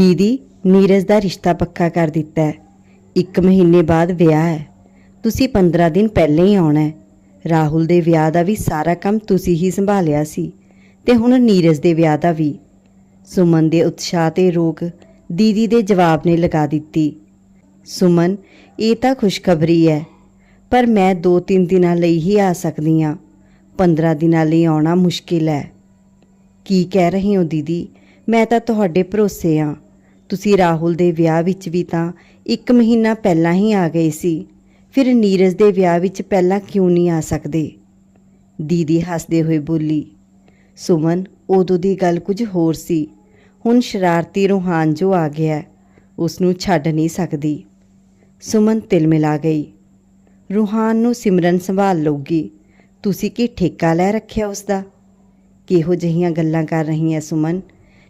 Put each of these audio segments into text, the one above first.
ਦੀਦੀ ਨੀਰਜ ਦਾ ਰਿਸ਼ਤਾ ਪੱਕਾ ਕਰ ਦਿੱਤਾ ਹੈ। ਇੱਕ ਮਹੀਨੇ ਬਾਅਦ ਵਿਆਹ ਹੈ। ਤੁਸੀਂ 15 ਦਿਨ ਪਹਿਲਾਂ ਹੀ ਆਉਣਾ ਹੈ। ਰਾਹੁਲ ਦੇ ਵਿਆਹ ਦਾ ਵੀ ਸਾਰਾ ਕੰਮ ਤੁਸੀਂ ਹੀ ਸੰਭਾਲਿਆ ਸੀ ਤੇ ਹੁਣ ਨੀਰਜ ਦੇ ਵਿਆਹ ਦਾ ਵੀ। ਸੁਮਨ ਦੇ ਉਤਸ਼ਾਹ ਤੇ ਰੋਕ ਦੀਦੀ ਦੇ ਜਵਾਬ ਨੇ ਲਗਾ ਦਿੱਤੀ। ਸੁਮਨ, ਇਹ ਤਾਂ ਖੁਸ਼ਖਬਰੀ ਹੈ, ਪਰ ਮੈਂ 2-3 ਦਿਨਾਂ ਲਈ ਹੀ ਆ ਸਕਦੀ ਹਾਂ। 15 ਦਿਨਾਂ ਲਈ ਆਉਣਾ ਮੁਸ਼ਕਿਲ ਹੈ। ਕੀ ਕਹਿ ਰਹੇ ਹੋ ਦੀਦੀ? ਮੈਂ ਤਾਂ ਤੁਹਾਡੇ ਭਰੋਸੇ ਆ ਤੁਸੀਂ ਰਾਹੁਲ ਦੇ ਵਿਆਹ ਵਿੱਚ ਵੀ ਤਾਂ ਇੱਕ ਮਹੀਨਾ ਪਹਿਲਾਂ ਹੀ ਆ ਗਏ ਸੀ। ਫਿਰ ਨੀਰਜ ਦੇ ਵਿਆਹ ਵਿੱਚ ਪਹਿਲਾਂ ਕਿਉਂ ਨਹੀਂ ਆ ਸਕਦੇ? ਦੀਦੀ ਹੱਸਦੇ ਹੋਏ ਬੋਲੀ ਸੁਮਨ ਉਦੋਂ ਦੀ ਗੱਲ ਕੁਝ ਹੋਰ ਸੀ। ਹੁਣ ਸ਼ਰਾਰਤੀ ਰੂਹਾਨ ਜੋ ਆ ਗਿਆ ਹੈ, ਉਸ ਨੂੰ ਛੱਡ ਨਹੀਂ ਸਕਦੀ। ਸੁਮਨ ਤਿਲ ਮਿਲਾ ਗਈ ਰੂਹਾਨ ਨੂੰ ਸਿਮਰਨ ਸੰਭਾਲ ਲਊਗੀ। ਤੁਸੀਂ ਕੀ ਠੇਕਾ ਲੈ ਰੱਖਿਆ ਉਸ ਦਾ ਕਿਹੋ ਜਿਹੀਆਂ ਗੱਲਾਂ ਕਰ ਰਹੀ ਹੈ ਸੁਮਨ?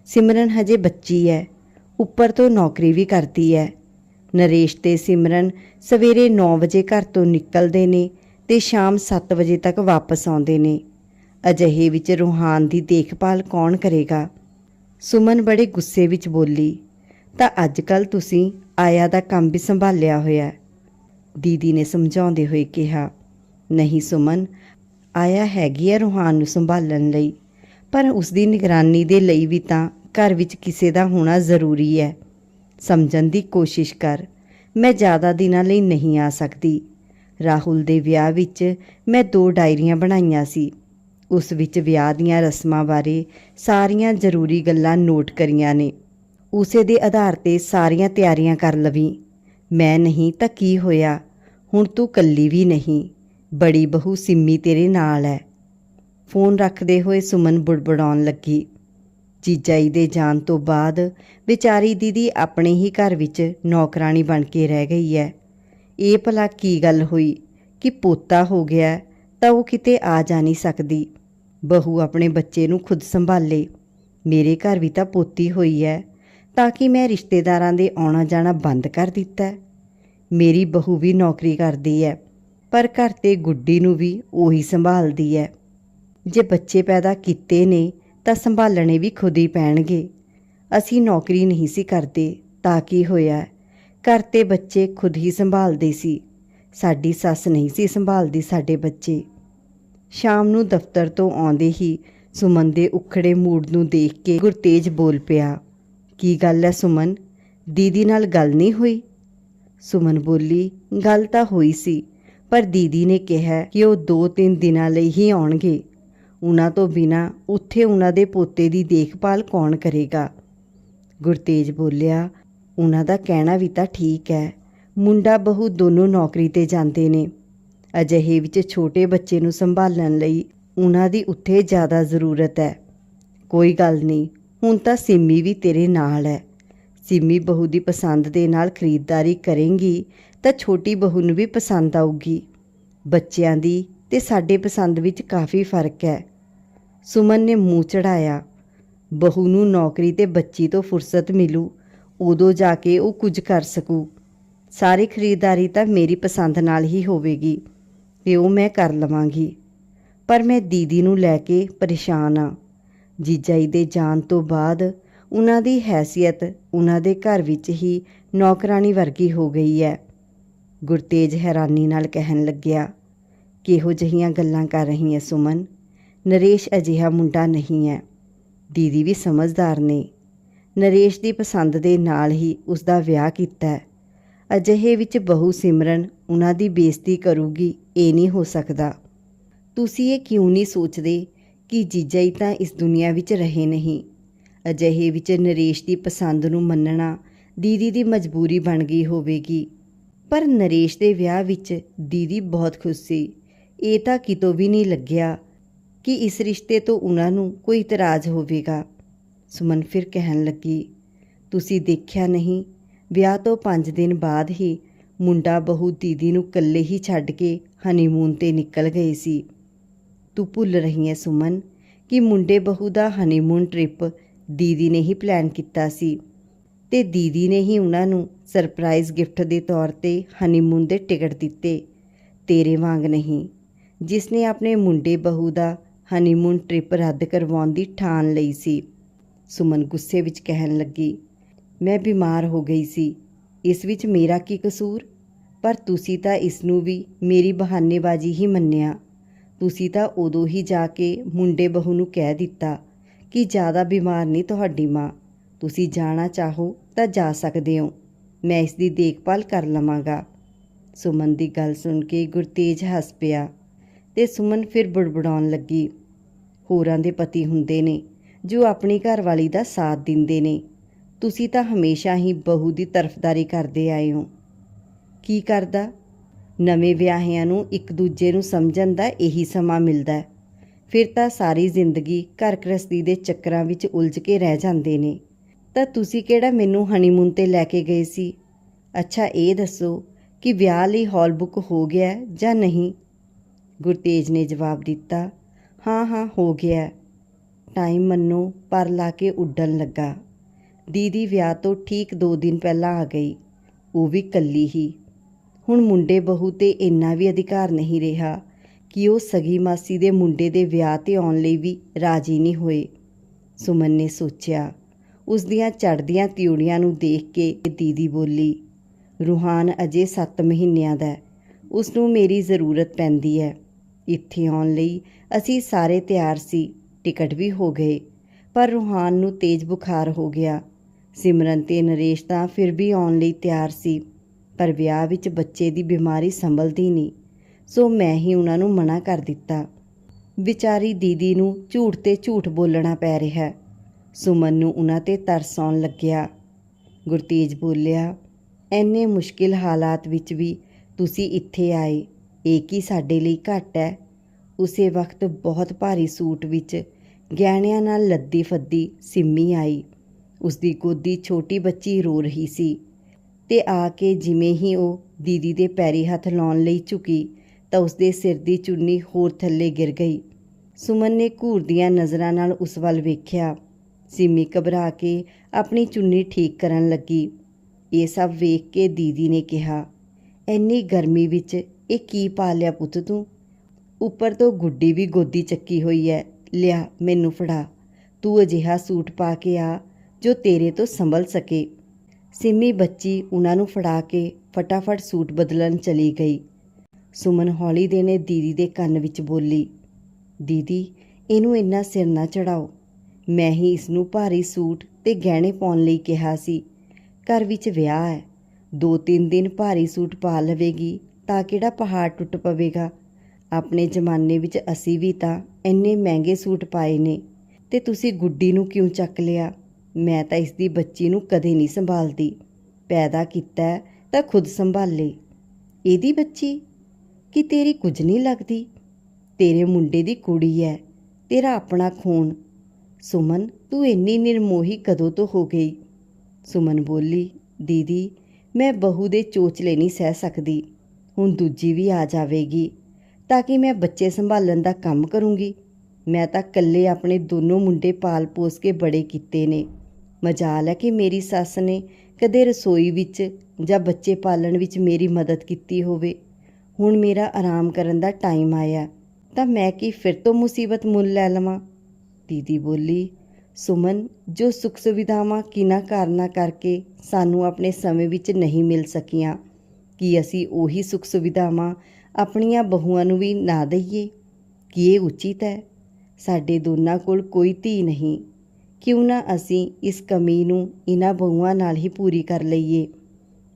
ਸਿਮਰਨ ਹਜੇ ਬੱਚੀ ਹੈ ਉੱਪਰ ਤੋਂ ਨੌਕਰੀ ਵੀ ਕਰਦੀ ਹੈ। ਨਰੇਸ਼ ਤੇ ਸਿਮਰਨ ਸਵੇਰੇ 9 ਵਜੇ ਘਰ ਤੋਂ ਨਿਕਲਦੇ ਨੇ ਤੇ ਸ਼ਾਮ 7 ਵਜੇ ਤੱਕ ਵਾਪਸ ਆਉਂਦੇ ਨੇ। ਅਜਿਹੇ ਵਿੱਚ ਰੂਹਾਨ ਦੀ ਦੇਖਭਾਲ ਕੌਣ ਕਰੇਗਾ? ਸੁਮਨ ਬੜੇ ਗੁੱਸੇ ਵਿੱਚ ਬੋਲੀ, ਤਾਂ ਅੱਜ ਕੱਲ ਤੁਸੀਂ ਆਇਆ ਦਾ ਕੰਮ ਵੀ ਸੰਭਾਲਿਆ ਹੋਇਆ ਦੀਦੀ ਨੇ ਸਮਝਾਉਂਦੇ ਹੋਏ ਕਿਹਾ, ਨਹੀਂ ਸੁਮਨ, ਆਇਆ ਹੈਗੀ ਹੈ ਰੂਹਾਨ ਨੂੰ ਸੰਭਾਲਣ ਲਈ, ਪਰ ਉਸ ਦੀ ਨਿਗਰਾਨੀ ਦੇ ਲਈ ਵੀ ਤਾਂ ਘਰ ਵਿੱਚ ਕਿਸੇ ਦਾ ਹੋਣਾ ਜ਼ਰੂਰੀ ਹੈ। ਸਮਝਣ ਦੀ ਕੋਸ਼ਿਸ਼ ਕਰ। ਮੈਂ ਜ਼ਿਆਦਾ ਦਿਨਾਂ ਲਈ ਨਹੀਂ ਆ ਸਕਦੀ। ਰਾਹੁਲ ਦੇ ਵਿਆਹ ਵਿੱਚ ਮੈਂ ਦੋ ਡਾਇਰੀਆਂ ਬਣਾਈਆਂ ਸੀ। ਉਸ ਵਿੱਚ ਵਿਆਹ ਦੀਆਂ ਰਸਮਾਂ ਬਾਰੇ ਸਾਰੀਆਂ ਜ਼ਰੂਰੀ ਗੱਲਾਂ ਨੋਟ ਕਰੀਆਂ ਨੇ। ਉਸੇ ਦੇ ਆਧਾਰ ਤੇ ਸਾਰੀਆਂ ਤਿਆਰੀਆਂ ਕਰ ਲਵੀ। ਮੈਂ ਨਹੀਂ ਤਾਂ ਕੀ ਹੋਇਆ? ਹੁਣ ਤੂੰ ਕੱਲੀ ਵੀ ਨਹੀਂ। ਬੜੀ ਬਹੂ ਸਿੰਮੀ ਤੇਰੇ ਨਾਲ ਹੈ। ਫੋਨ ਰੱਖਦੇ ਹੋਏ ਸੁਮਨ ਬੁੜਬੜਾਉਣ ਲੱਗੀ। ਜੀਜਾਈ ਦੇ ਜਾਣ ਤੋਂ ਬਾਅਦ ਵਿਚਾਰੀ ਦੀਦੀ ਆਪਣੇ ਹੀ ਘਰ ਵਿੱਚ ਨੌਕਰਾਨੀ ਬਣ ਕੇ ਰਹਿ ਗਈ ਹੈ ਇਹ ਭਲਾ ਕੀ ਗੱਲ ਹੋਈ? ਕਿ ਪੋਤਾ ਹੋ ਗਿਆ ਤਾਂ ਉਹ ਕਿਤੇ ਆ ਜਾ ਨਹੀਂ ਸਕਦੀ। ਬਹੂ ਆਪਣੇ ਬੱਚੇ ਨੂੰ ਖੁਦ ਸੰਭਾਲੇ। ਮੇਰੇ ਘਰ ਵੀ ਤਾਂ ਪੋਤੀ ਹੋਈ ਹੈ ਤਾਂ ਕਿ ਮੈਂ ਰਿਸ਼ਤੇਦਾਰਾਂ ਦੇ ਆਉਣਾ ਜਾਣਾ ਬੰਦ ਕਰ ਦਿੱਤਾ ਮੇਰੀ ਬਹੂ ਵੀ ਨੌਕਰੀ ਕਰਦੀ ਹੈ ਪਰ ਘਰ ਤੇ ਗੁੱਡੀ ਨੂੰ ਵੀ ਉਹੀ ਸੰਭਾਲਦੀ ਹੈ ਜੇ ਬੱਚੇ ਪੈਦਾ ਕੀਤੇ ਨੇ ਤਾਂ ਸੰਭਾਲਣੇ ਵੀ ਖੁਦ ਹੀ ਪੈਣਗੇ। ਅਸੀਂ ਨੌਕਰੀ ਨਹੀਂ ਸੀ ਕਰਦੇ, ਤਾਂ ਕੀ ਹੋਇਆ? ਘਰ ਤੇ ਬੱਚੇ ਖੁਦ ਹੀ ਸੰਭਾਲਦੇ ਸੀ। ਸਾਡੀ ਸੱਸ ਨਹੀਂ ਸੀ ਸੰਭਾਲਦੀ ਸਾਡੇ ਬੱਚੇ। ਸ਼ਾਮ ਨੂੰ ਦਫ਼ਤਰ ਤੋਂ ਆਉਂਦੇ ਹੀ ਸੁਮਨ ਦੇ ਉਖੜੇ ਮੂਡ ਨੂੰ ਦੇਖ ਕੇ ਗੁਰਤੇਜ ਬੋਲ ਪਿਆ, ਕੀ ਗੱਲ ਹੈ ਸੁਮਨ? ਦੀਦੀ ਨਾਲ ਗੱਲ ਨਹੀਂ ਹੋਈ? ਸੁਮਨ ਬੋਲੀ, ਗੱਲ ਤਾਂ ਹੋਈ ਸੀ, ਪਰ ਦੀਦੀ ਨੇ ਕਿਹਾ ਕਿ ਉਹ 2-3 ਦਿਨਾਂ ਲਈ ਹੀ ਆਉਣਗੇ। ਉਹਨਾਂ ਤੋਂ ਬਿਨਾ ਉੱਥੇ ਉਹਨਾਂ ਦੇ ਪੋਤੇ ਦੀ ਦੇਖਭਾਲ ਕੌਣ ਕਰੇਗਾ? ਗੁਰਤੇਜ ਬੋਲਿਆ, ਉਹਨਾਂ ਦਾ ਕਹਿਣਾ ਵੀ ਤਾਂ ਠੀਕ ਹੈ। ਮੁੰਡਾ, ਬਹੂ ਦੋਨੋਂ ਨੌਕਰੀ ਤੇ ਜਾਂਦੇ ਨੇ। ਅਜਿਹੇ ਵਿੱਚ ਛੋਟੇ ਬੱਚੇ ਨੂੰ ਸੰਭਾਲਣ ਲਈ ਉਹਨਾਂ ਦੀ ਉੱਥੇ ਜ਼ਿਆਦਾ ਜ਼ਰੂਰਤ ਹੈ। ਕੋਈ ਗੱਲ ਨਹੀਂ, ਹੁਣ ਤਾਂ ਸਿੰਮੀ ਵੀ ਤੇਰੇ ਨਾਲ ਹੈ। ਸਿੰਮੀ ਬਹੂ ਦੀ ਪਸੰਦ ਦੇ ਨਾਲ ਖਰੀਦਦਾਰੀ ਕਰੇਂਗੀ, ਤਾਂ ਛੋਟੀ ਬਹੂ ਨੂੰ ਵੀ ਪਸੰਦ ਆਊਗੀ। ਬੱਚਿਆਂ ਦੀ ਤੇ ਸਾਡੇ ਪਸੰਦ ਵਿੱਚ ਕਾਫੀ ਫ਼ਰਕ ਹੈ। ਸੁਮਨ ਨੇ ਮੂੰਹ ਚੜਾਇਆ ਬਹੂ ਨੂੰ ਨੌਕਰੀ ਤੇ ਬੱਚੀ ਤੋਂ ਫੁਰਸਤ ਮਿਲੂ, ਉਦੋਂ ਜਾ ਕੇ ਉਹ ਕੁਝ ਕਰ ਸਕੂ। ਸਾਰੀ ਖਰੀਦਦਾਰੀ ਤਾਂ ਮੇਰੀ ਪਸੰਦ ਨਾਲ ਹੀ ਹੋਵੇਗੀ, ਤੇ ਉਹ ਮੈਂ ਕਰ ਲਵਾਂਗੀ। ਪਰ ਮੈਂ ਦੀਦੀ ਨੂੰ ਲੈ ਕੇ ਪਰੇਸ਼ਾਨ ਆ। ਜੀਜਾਈ ਦੇ ਜਾਣ ਤੋਂ ਬਾਅਦ ਉਹਨਾਂ ਦੀ ਹੈਸੀਅਤ ਉਹਨਾਂ ਦੇ ਘਰ ਵਿੱਚ ਹੀ ਨੌਕਰਾਨੀ ਵਰਗੀ ਹੋ ਗਈ ਹੈ ਗੁਰਤੇਜ ਹੈਰਾਨੀ ਨਾਲ ਕਹਿਣ ਲੱਗਿਆ, ਕਿਹੋ ਜਿਹੀਆਂ ਗੱਲਾਂ ਕਰ ਰਹੀ ਹੈ ਸੁਮਨ? ਨਰੇਸ਼ ਅਜਿਹਾ ਮੁੰਡਾ ਨਹੀਂ ਹੈ। ਦੀਦੀ ਵੀ ਸਮਝਦਾਰ ਨੇ। ਨਰੇਸ਼ ਦੀ ਪਸੰਦ ਦੇ ਨਾਲ ਹੀ ਉਸ ਦਾ ਵਿਆਹ ਕੀਤਾ ਅਜਿਹੇ ਵਿੱਚ ਬਹੂ ਸਿਮਰਨ ਉਹਨਾਂ ਦੀ ਬੇਇੱਜ਼ਤੀ ਕਰੂਗੀ, ਇਹ ਨਹੀਂ ਹੋ ਸਕਦਾ। ਤੁਸੀਂ ਇਹ ਕਿਉਂ ਨਹੀਂ ਸੋਚਦੇ ਕਿ ਜੀਜਾ ਹੀ ਤਾਂ ਇਸ ਦੁਨੀਆ ਵਿੱਚ ਰਹੇ ਨਹੀਂ? ਅਜਿਹੇ ਵਿੱਚ ਨਰੇਸ਼ ਦੀ ਪਸੰਦ ਨੂੰ ਮੰਨਣਾ ਦੀਦੀ ਦੀ ਮਜਬੂਰੀ ਬਣ ਗਈ ਹੋਵੇਗੀ। ਪਰ ਨਰੇਸ਼ ਦੇ ਵਿਆਹ ਵਿੱਚ ਦੀਦੀ ਬਹੁਤ ਖੁਸ਼ ਸੀ। ਇਹ ਤਾਂ ਕਿਤੋਂ ਵੀ ਨਹੀਂ ਲੱਗਿਆ ਕਿ ਇਸ ਰਿਸ਼ਤੇ ਤੋਂ ਉਹਨਾਂ ਨੂੰ ਕੋਈ ਇਤਰਾਜ਼ ਹੋਵੇਗਾ? ਸੁਮਨ ਫਿਰ ਕਹਿਣ ਲੱਗੀ, ਤੁਸੀਂ ਦੇਖਿਆ ਨਹੀਂ, ਵਿਆਹ ਤੋਂ 5 ਦਿਨ ਬਾਅਦ ਹੀ ਮੁੰਡਾ ਬਹੂ ਦੀਦੀ ਨੂੰ ਇਕੱਲੇ ਹੀ ਛੱਡ ਕੇ ਹਨੀਮੂਨ ਤੇ ਨਿਕਲ ਗਏ ਸੀ। ਤੂੰ ਭੁੱਲ ਰਹੀ ਹੈ ਸੁਮਨ ਕਿ ਮੁੰਡੇ ਬਹੂ ਦਾ ਹਨੀਮੂਨ ਟ੍ਰਿਪ ਦੀਦੀ ਨੇ ਹੀ ਪਲਾਨ ਕੀਤਾ ਸੀ ਤੇ ਦੀਦੀ ਨੇ ਹੀ ਉਹਨਾਂ ਨੂੰ ਸਰਪ੍ਰਾਈਜ਼ ਗਿਫਟ ਦੇ ਤੌਰ ਤੇ ਹਨੀਮੂਨ ਦੇ ਟਿਕਟ ਦਿੱਤੇ। ਤੇਰੇ ਵਾਂਗ ਨਹੀਂ, ਜਿਸ ਨੇ ਆਪਣੇ ਮੁੰਡੇ ਬਹੂ ਦਾ ਹਨੀਮੂਨ ਟ੍ਰਿਪ ਰੱਦ ਕਰਵਾਉਣ ਦੀ ਠਾਣ ਲਈ ਸੀ। ਸੁਮਨ ਗੁੱਸੇ ਵਿੱਚ ਕਹਿਣ ਲੱਗੀ, ਮੈਂ ਬਿਮਾਰ ਹੋ ਗਈ ਸੀ। ਇਸ ਵਿੱਚ ਮੇਰਾ ਕੀ ਕਸੂਰ? ਪਰ ਤੁਸੀਂ ਤਾਂ ਇਸ ਨੂੰ ਵੀ ਮੇਰੀ ਬਹਾਨੇਬਾਜ਼ੀ ਹੀ ਮੰਨਿਆ। ਤੁਸੀਂ ਤਾਂ ਉਦੋਂ ਹੀ ਜਾ ਕੇ ਮੁੰਡੇ ਬਹੂ ਨੂੰ ਕਹਿ ਦਿੱਤਾ ਕਿ ਜ਼ਿਆਦਾ ਬਿਮਾਰ ਨਹੀਂ ਤੁਹਾਡੀ ਮਾਂ। ਤੁਸੀਂ ਜਾਣਾ ਚਾਹੋ ਤਾਂ ਜਾ ਸਕਦੇ ਹੋ। ਮੈਂ ਇਸ ਦੀ ਦੇਖਭਾਲ ਕਰ ਲਵਾਂਗਾ। ਸੁਮਨ ਦੀ ਗੱਲ ਸੁਣ ਕੇ ਗੁਰਤੇਜ ਹੱਸ ਪਿਆ ਤੇ ਸੁਮਨ ਫਿਰ ਬੜਬੜਾਉਣ ਲੱਗੀ। ਹੋਰਾਂ ਦੇ ਪਤੀ ਹੁੰਦੇ ਨੇ, ਜੋ ਆਪਣੀ ਘਰਵਾਲੀ ਦਾ ਸਾਥ ਦਿੰਦੇ ਨੇ। ਤੁਸੀਂ ਤਾਂ ਹਮੇਸ਼ਾ ਹੀ ਬਹੂ ਦੀ ਤਰਫਦਾਰੀ ਕਰਦੇ ਆਏ ਹੋ। ਕੀ ਕਰਦਾ? ਨਵੇਂ ਵਿਆਹਿਆਂ ਨੂੰ ਇੱਕ ਦੂਜੇ ਨੂੰ ਸਮਝਣ ਦਾ ਇਹੀ ਸਮਾਂ ਮਿਲਦਾ ਫਿਰ ਤਾਂ ਸਾਰੀ ਜ਼ਿੰਦਗੀ ਘਰ ਗ੍ਰਸਤੀ ਦੇ ਚੱਕਰਾਂ ਵਿੱਚ ਉਲਝ ਕੇ ਰਹਿ ਜਾਂਦੇ ਨੇ। ਤਾਂ ਤੁਸੀਂ ਕਿਹੜਾ ਮੈਨੂੰ ਹਨੀਮੂਨ ਤੇ ਲੈ ਕੇ ਗਏ ਸੀ? ਅੱਛਾ, ਇਹ ਦੱਸੋ ਕਿ ਵਿਆਹ ਲਈ ਹਾਲ ਬੁੱਕ ਹੋ ਗਿਆ ਜਾਂ ਨਹੀਂ? ਗੁਰਤੇਜ ਨੇ ਜਵਾਬ ਦਿੱਤਾ ਹਾਂ ਹਾਂ, ਹੋ ਗਿਆ। ਟਾਈਮ ਮੰਨੋ, ਪਰ ਲਾ ਕੇ ਉੱਡਣ ਲੱਗਾ। ਦੀਦੀ ਵਿਆਹ ਤੋਂ ਠੀਕ 2 ਦਿਨ ਪਹਿਲਾਂ ਆ ਗਈ। ਉਹ ਵੀ ਕੱਲੀ ਹੀ। ਹੁਣ ਮੁੰਡੇ ਬਹੂ ਤੇ ਇੰਨਾ ਵੀ ਅਧਿਕਾਰ ਨਹੀਂ ਰਿਹਾ ਕਿ ਉਹ ਸਗੀ ਮਾਸੀ ਦੇ ਮੁੰਡੇ ਦੇ ਵਿਆਹ ਤੇ ਆਉਣ ਲਈ ਵੀ ਰਾਜੀ ਨਹੀਂ ਹੋਏ। ਸੁਮਨ ਨੇ ਸੋਚਿਆ। ਉਸ ਦੀਆਂ ਚੜ੍ਹਦੀਆਂ ਤਿਉੜੀਆਂ ਨੂੰ ਦੇਖ ਕੇ ਦੀਦੀ ਬੋਲੀ, ਰੂਹਾਨ ਅਜੇ 7 ਮਹੀਨਿਆਂ ਦਾ ਹੈ। ਉਸ ਨੂੰ ਮੇਰੀ ਜ਼ਰੂਰਤ ਪੈਂਦੀ ਹੈ। ਇੱਥੇ ਆਉਣ ਲਈ ਅਸੀਂ ਸਾਰੇ ਤਿਆਰ ਸੀ, ਟਿਕਟ ਵੀ ਹੋ ਗਏ, ਪਰ ਰੂਹਾਨ ਨੂੰ ਤੇਜ਼ ਬੁਖਾਰ ਹੋ ਗਿਆ। ਸਿਮਰਨ ਤੇ ਨਰੇਸ਼ ਤਾਂ ਫਿਰ ਵੀ ਆਉਣ ਲਈ ਤਿਆਰ ਸੀ, ਪਰ ਵਿਆਹ ਵਿੱਚ ਬੱਚੇ ਦੀ ਬਿਮਾਰੀ ਸੰਭਲਦੀ ਨਹੀਂ, ਸੋ ਮੈਂ ਹੀ ਉਹਨਾਂ ਨੂੰ ਮਨਾ ਕਰ ਦਿੱਤਾ। ਵਿਚਾਰੀ ਦੀਦੀ ਨੂੰ ਝੂਠ ਤੇ ਝੂਠ ਬੋਲਣਾ ਪੈ ਰਿਹਾ। ਸੁਮਨ ਨੂੰ ਉਹਨਾਂ ਤੇ ਤਰਸ ਆਉਣ ਲੱਗਿਆ। ਗੁਰਤੇਜ ਬੋਲਿਆ ਐਨੇ ਮੁਸ਼ਕਿਲ ਹਾਲਾਤ ਵਿੱਚ ਵੀ ਤੁਸੀਂ ਇੱਥੇ ਆਏ ਇਹ ਕੀ ਸਾਡੇ ਲਈ ਘੱਟ ਹੈ। ਉਸੇ ਵਕਤ ਬਹੁਤ ਭਾਰੀ ਸੂਟ ਵਿੱਚ ਗਹਿਣਿਆਂ ਨਾਲ ਲੱਦੀ ਫੱਦੀ ਸਿੰਮੀ ਆਈ। ਉਸ ਦੀ ਗੋਦੀ ਛੋਟੀ ਬੱਚੀ ਰੋ ਰਹੀ ਸੀ ਤੇ ਆ ਕੇ ਜਿਵੇਂ ਹੀ ਉਹ ਦੀਦੀ ਦੇ ਪੈਰੀ ਹੱਥ ਲਾਉਣ ਲਈ ਝੁਕੀ ਤਾਂ ਉਸ ਦੇ ਸਿਰ ਦੀ ਚੁੰਨੀ ਹੋਰ ਥੱਲੇ ਗਿਰ ਗਈ। ਸੁਮਨ ਨੇ ਘੂਰਦੀਆਂ ਨਜ਼ਰਾਂ ਨਾਲ ਉਸ ਵੱਲ ਵੇਖਿਆ। ਸਿੰਮੀ ਘਬਰਾ ਕੇ ਆਪਣੀ ਚੁੰਨੀ ਠੀਕ ਕਰਨ ਲੱਗੀ। ਇਹ ਸਭ ਵੇਖ ਕੇ ਦੀਦੀ ਨੇ ਕਿਹਾ, ਇੰਨੀ ਗਰਮੀ ਵਿੱਚ ਇਹ ਕੀ ਪਾ ਲਿਆ ਪੁੱਤ ਤੂੰ? ਉੱਪਰ ਤੋਂ ਗੁੱਡੀ ਵੀ ਗੋਦੀ ਚੱਕੀ ਹੋਈ ਹੈ ਲਿਆ, ਮੈਨੂੰ ਫੜਾ। ਤੂੰ ਅਜਿਹਾ ਸੂਟ ਪਾ ਕੇ ਆ ਜੋ ਤੇਰੇ ਤੋਂ ਸੰਭਲ ਸਕੇ। ਸਿੰਮੀ ਬੱਚੀ ਉਹਨਾਂ ਨੂੰ ਫੜਾ ਕੇ ਫਟਾਫਟ ਸੂਟ ਬਦਲਣ ਚਲੀ ਗਈ। ਸੁਮਨ ਹੌਲੀ ਦੇ ਨੇ ਦੀਦੀ ਦੇ ਕੰਨ ਵਿੱਚ ਬੋਲੀ, ਦੀਦੀ, ਇਹਨੂੰ ਇੰਨਾ ਸਿਰ ਨਾ ਚੜਾਓ। ਮੈਂ ਹੀ ਇਸ ਨੂੰ ਭਾਰੀ ਸੂਟ ਤੇ ਗਹਿਣੇ ਪਾਉਣ ਲਈ ਕਿਹਾ ਸੀ। ਘਰ ਵਿੱਚ ਵਿਆਹ ਹੈ ਦੋ ਤਿੰਨ ਦਿਨ ਭਾਰੀ ਸੂਟ ਪਾ ਲਵੇਗੀ। ਤਾਂ ਕਿਹੜਾ ਪਹਾੜ ਟੁੱਟ ਪਵੇਗਾ? ਆਪਣੇ ਜ਼ਮਾਨੇ ਵਿੱਚ ਅਸੀਂ ਵੀ ਤਾਂ ਇੰਨੇ ਮਹਿੰਗੇ ਸੂਟ ਪਾਏ ਨੇ। ਤੇ ਤੁਸੀਂ ਗੁੱਡੀ ਨੂੰ ਕਿਉਂ ਚੱਕ ਲਿਆ? ਮੈਂ ਤਾਂ ਇਸ ਦੀ ਬੱਚੀ ਨੂੰ ਕਦੇ ਨਹੀਂ ਸੰਭਾਲਦੀ। ਪੈਦਾ ਕੀਤਾ ਤਾਂ ਖੁਦ ਸੰਭਾਲੇ। ਇਹਦੀ ਬੱਚੀ? ਕਿ ਤੇਰੀ ਕੁਝ ਨਹੀਂ ਲੱਗਦੀ? ਤੇਰੇ ਮੁੰਡੇ ਦੀ ਕੁੜੀ ਹੈ। ਤੇਰਾ ਆਪਣਾ ਖੂਨ। ਸੁਮਨ, ਤੂੰ ਇੰਨੀ ਨਿਰਮੋਹੀ ਕਦੋਂ ਤੋਂ ਹੋ ਗਈ? ਸੁਮਨ ਬੋਲੀ, ਦੀਦੀ, ਮੈਂ ਬਹੂ ਦੇ ਚੋਚਲੇ ਨਹੀਂ ਸਹਿ ਸਕਦੀ। ਹੁਣ ਦੂਜੀ ਵੀ ਆ ਜਾਵੇਗੀ, ਤਾਂ ਕਿ ਮੈਂ ਬੱਚੇ ਸੰਭਾਲਣ ਦਾ ਕੰਮ ਕਰੂੰਗੀ। ਮੈਂ ਤਾਂ ਇਕੱਲੇ ਆਪਣੇ ਦੋਨੋਂ ਮੁੰਡੇ ਪਾਲ ਪੋਸ ਕੇ ਬੜੇ ਕੀਤੇ ਨੇ। ਮਜਾਲ ਹੈ ਕਿ ਮੇਰੀ ਸੱਸ ਨੇ ਕਦੇ ਰਸੋਈ ਵਿੱਚ ਜਾਂ ਬੱਚੇ ਪਾਲਣ ਵਿੱਚ ਮੇਰੀ ਮਦਦ ਕੀਤੀ ਹੋਵੇ। ਹੁਣ ਮੇਰਾ ਆਰਾਮ ਕਰਨ ਦਾ ਟਾਈਮ ਆਇਆ, ਤਾਂ ਮੈਂ ਕੀ ਫਿਰ ਤੋਂ ਮੁਸੀਬਤ ਮੁੱਲ ਲੈ ਲਵਾਂ? ਦੀਦੀ ਬੋਲੀ, ਸੁਮਨ, ਜੋ ਸੁੱਖ ਸੁਵਿਧਾਵਾਂ ਕਿਨਾਂ ਕਾਰਨਾਂ ਕਰਕੇ ਸਾਨੂੰ ਆਪਣੇ ਸਮੇਂ ਵਿੱਚ ਨਹੀਂ ਮਿਲ ਸਕੀਆਂ ਕਿ ਅਸੀਂ ਉਹੀ ਸੁੱਖ ਸੁਵਿਧਾਵਾਂ ਆਪਣੀਆਂ ਬਹੂਆਂ ਨੂੰ ਵੀ ਨਾ ਦਈਏ। ਕੀ ਇਹ ਉਚਿਤ ਹੈ? ਸਾਡੇ ਦੋਨਾਂ ਕੋਲ ਕੋਈ ਧੀ ਨਹੀਂ। ਕਿਉਂ ਨਾ ਅਸੀਂ ਇਸ ਕਮੀ ਨੂੰ ਇਹਨਾਂ ਬਹੂਆਂ ਨਾਲ ਹੀ ਪੂਰੀ ਕਰ ਲਈਏ।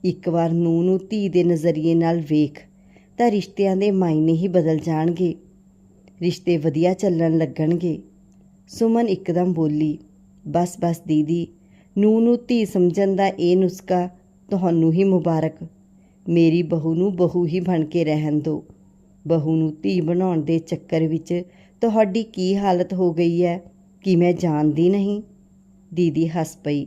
ਇੱਕ ਵਾਰ ਨੂੰ ਨੂੰ ਧੀ ਦੇ ਨਜ਼ਰੀਏ ਨਾਲ ਵੇਖ ਤਾਂ ਰਿਸ਼ਤਿਆਂ ਦੇ ਮਾਇਨੇ ਹੀ ਬਦਲ ਜਾਣਗੇ। ਰਿਸ਼ਤੇ ਵਧੀਆ ਚੱਲਣ ਲੱਗਣਗੇ। ਸੁਮਨ ਇੱਕਦਮ ਬੋਲੀ, ਬਸ ਬਸ ਦੀਦੀ ਨੂੰ ਨੂੰ ਧੀ ਸਮਝਣ ਦਾ ਇਹ ਨੁਸਖਾ ਤੁਹਾਨੂੰ ਹੀ ਮੁਬਾਰਕ। ਮੇਰੀ ਬਹੂ ਨੂੰ ਬਹੂ ਹੀ ਬਣ ਕੇ ਰਹਿਣ ਦਿਓ ਬਹੂ ਨੂੰ ਧੀ ਬਣਾਉਣ ਦੇ ਚੱਕਰ ਵਿੱਚ ਤੁਹਾਡੀ ਕੀ ਹਾਲਤ ਹੋ ਗਈ ਹੈ? ਕਿ ਮੈਂ ਜਾਣਦੀ ਨਹੀਂ? ਦੀਦੀ ਹੱਸ ਪਈ।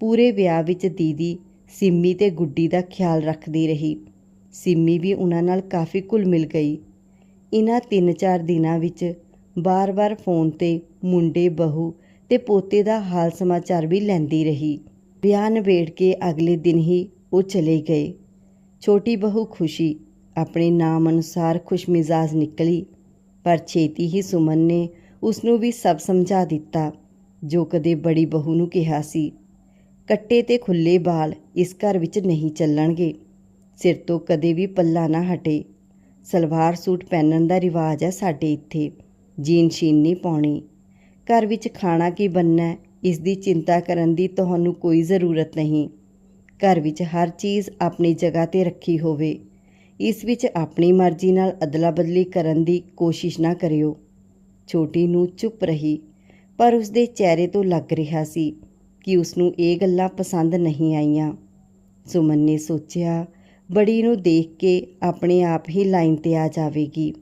ਪੂਰੇ ਵਿਆਹ ਵਿੱਚ ਦੀਦੀ ਸਿੰਮੀ ਤੇ ਗੁੱਡੀ ਦਾ ਖਿਆਲ ਰੱਖਦੀ ਰਹੀ। ਸਿੰਮੀ ਵੀ ਉਹਨਾਂ ਨਾਲ ਕਾਫੀ ਘੁਲ ਮਿਲ ਗਈ। ਇਹਨਾਂ 3-4 ਦਿਨਾਂ ਵਿੱਚ ਬਾਰ-ਬਾਰ ਫੋਨ ਤੇ ਮੁੰਡੇ, ਬਹੂ ਤੇ ਪੋਤੇ ਦਾ ਹਾਲ ਸਮਾਚਾਰ ਵੀ ਲੈਂਦੀ ਰਹੀ। ਵਿਆਹ ਨਿਬੇੜ ਕੇ ਅਗਲੇ ਦਿਨ ਹੀ ਉਹ ਚਲੇ ਗਏ। ਛੋਟੀ ਬਹੂ ਖੁਸ਼ੀ ਆਪਣੇ ਨਾਮ ਅਨੁਸਾਰ ਖੁਸ਼ਮਿਜ਼ਾਜ ਨਿਕਲੀ, ਪਰ ਛੇਤੀ ਹੀ ਸੁਮਨ ਨੇ ਉਸ ਨੂੰ ਵੀ ਸਭ ਸਮਝਾ ਦਿੱਤਾ, ਜੋ ਕਦੇ ਬੜੀ ਬਹੂ ਨੂੰ ਕਿਹਾ ਸੀ, ਕੱਟੇ ਤੇ ਖੁੱਲੇ ਬਾਲ ਇਸ ਘਰ ਵਿੱਚ ਨਹੀਂ ਚੱਲਣਗੇ, ਸਿਰ ਤੋਂ ਕਦੇ ਵੀ ਪੱਲਾ ਨਾ ਹਟੇ, ਸਲਵਾਰ ਸੂਟ ਪਹਿਨਣ ਦਾ ਰਿਵਾਜ ਹੈ ਸਾਡੇ ਇੱਥੇ, ਜੀਨ ਸ਼ੀਨ ਨਹੀਂ ਪਾਉਣੀ, ਘਰ ਵਿੱਚ ਖਾਣਾ ਕੀ ਬਣਨਾ ਇਸ ਦੀ ਚਿੰਤਾ ਕਰਨ ਦੀ ਤੁਹਾਨੂੰ ਕੋਈ ਜ਼ਰੂਰਤ ਨਹੀਂ। ਘਰ ਵਿੱਚ ਹਰ ਚੀਜ਼ ਆਪਣੀ ਜਗ੍ਹਾ ਤੇ ਰੱਖੀ ਹੋਵੇ। ਇਸ ਵਿੱਚ ਆਪਣੀ ਮਰਜ਼ੀ ਨਾਲ ਅਦਲਾ ਬਦਲੀ ਕਰਨ ਦੀ ਕੋਸ਼ਿਸ਼ ਨਾ ਕਰਿਓ। ਛੋਟੀ ਨੂੰ ਚੁੱਪ ਰਹੀ, ਪਰ ਉਸਦੇ ਚਿਹਰੇ ਤੋਂ ਲੱਗ ਰਿਹਾ ਸੀ ਕਿ ਉਸ ਨੂੰ ਇਹ ਗੱਲਾਂ ਪਸੰਦ ਨਹੀਂ ਆਈਆਂ। ਸੁਮਨ ਨੇ ਸੋਚਿਆ, ਬੜੀ ਨੂੰ ਦੇਖ ਕੇ ਆਪਣੇ ਆਪ ਹੀ ਲਾਈਨ ਤੇ ਆ ਜਾਵੇਗੀ।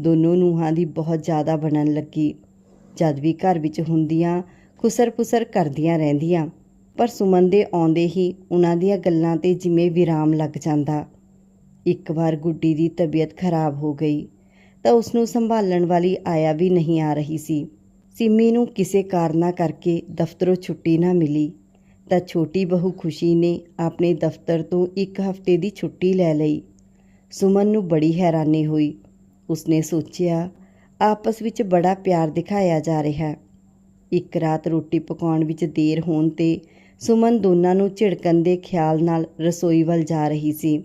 ਦੋਨੋਂ ਨੂੰਹਾਂ ਦੀ ਬਹੁਤ ਜ਼ਿਆਦਾ ਬਣਨ ਲੱਗੀ। ਜਦ ਵੀ ਘਰ ਵਿੱਚ ਹੁੰਦੀਆਂ ਖੁਸਰ-ਪੁਸਰ ਕਰਦੀਆਂ ਰਹਿੰਦੀਆਂ। ਪਰ ਸੁਮਨ ਦੇ ਆਉਂਦੇ ਹੀ ਉਹਨਾਂ ਦੀਆਂ ਗੱਲਾਂ ਤੇ ਜਿਵੇਂ ਵਿਰਾਮ ਲੱਗ ਜਾਂਦਾ। ਇੱਕ ਵਾਰ ਗੁੱਡੀ ਦੀ ਤਬੀਅਤ ਖਰਾਬ ਹੋ ਗਈ ਤਾਂ ਉਸ ਨੂੰ ਸੰਭਾਲਣ ਵਾਲੀ ਆਇਆ ਵੀ ਨਹੀਂ ਆ ਰਹੀ ਸੀ। ਸਿੰਮੀ ਨੂੰ ਕਿਸੇ ਕਾਰਨਾ ਕਰਕੇ ਦਫ਼ਤਰੋਂ ਛੁੱਟੀ ਨਾ ਮਿਲੀ ਤਾਂ ਛੋਟੀ ਬਹੂ ਖੁਸ਼ੀ ਨੇ ਆਪਣੇ ਦਫ਼ਤਰ ਤੋਂ ਇੱਕ ਹਫ਼ਤੇ ਦੀ ਛੁੱਟੀ ਲੈ ਲਈ। ਸੁਮਨ ਨੂੰ ਬੜੀ ਹੈਰਾਨੀ ਹੋਈ। ਉਸਨੇ ਸੋਚਿਆ, ਆਪਸ ਵਿੱਚ ਬੜਾ ਪਿਆਰ ਦਿਖਾਇਆ ਜਾ ਰਿਹਾ। ਹੈ ਇੱਕ ਰਾਤ ਰੋਟੀ ਪਕਾਉਣ ਵਿੱਚ ਦੇਰ ਹੋਣ ਤੇ ਸੁਮਨ ਦੋਨਾਂ ਨੂੰ ਝਿੜਕਣ ਦੇ ਖਿਆਲ ਨਾਲ ਰਸੋਈ ਵੱਲ ਜਾ ਰਹੀ ਸੀ।